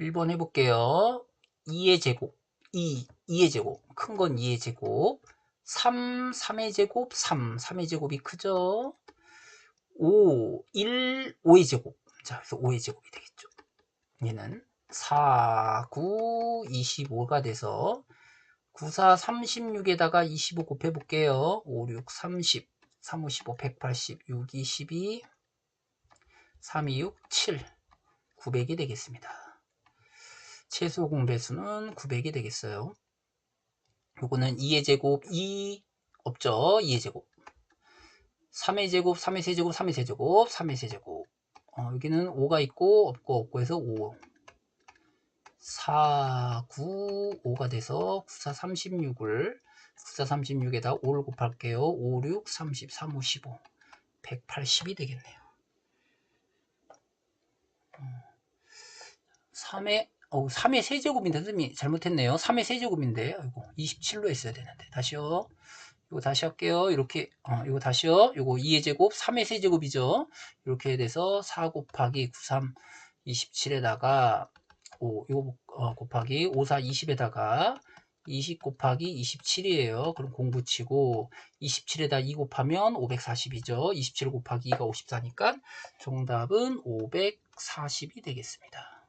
1번 해볼게요. 2의 제곱, 2, 2의 제곱, 큰 건 2의 제곱, 3, 3의 제곱, 3, 3의 제곱이 크죠? 5, 1, 5의 제곱. 자, 그래서 5의 제곱이 되겠죠. 얘는 4, 9, 25가 돼서 9, 4, 36에다가 25 곱해볼게요. 5, 6, 30, 3, 5, 15, 180, 6, 2, 12, 3, 2, 6, 7, 900이 되겠습니다. 최소 공배수는 900이 되겠어요. 요거는 2의 제곱 2 없죠. 2의 제곱 3의 제곱 3의 세제곱 3의 세제곱 3의 세제곱 어, 여기는 5가 있고 없고 없고 해서 5 4 9 5가 돼서 9 4 36을 9 4 36에다 5를 곱할게요. 5 6 30 3 5 15 180이 되겠네요. 3의 어, 3의 세제곱인데 선생님이 잘못했네요. 3의 세제곱인데 아이고 27로 했어야 되는데 다시요. 이거 다시 할게요. 이렇게 어, 이거 다시요. 이거 2의 제곱 3의 세제곱이죠. 이렇게 돼서 4 곱하기 93 27에다가 5 이거 어, 곱하기 5 4 20에다가 20 곱하기 27이에요. 그럼 공 붙이고 27에다 2 곱하면 540이죠. 27 곱하기 2가 54니까 정답은 540이 되겠습니다.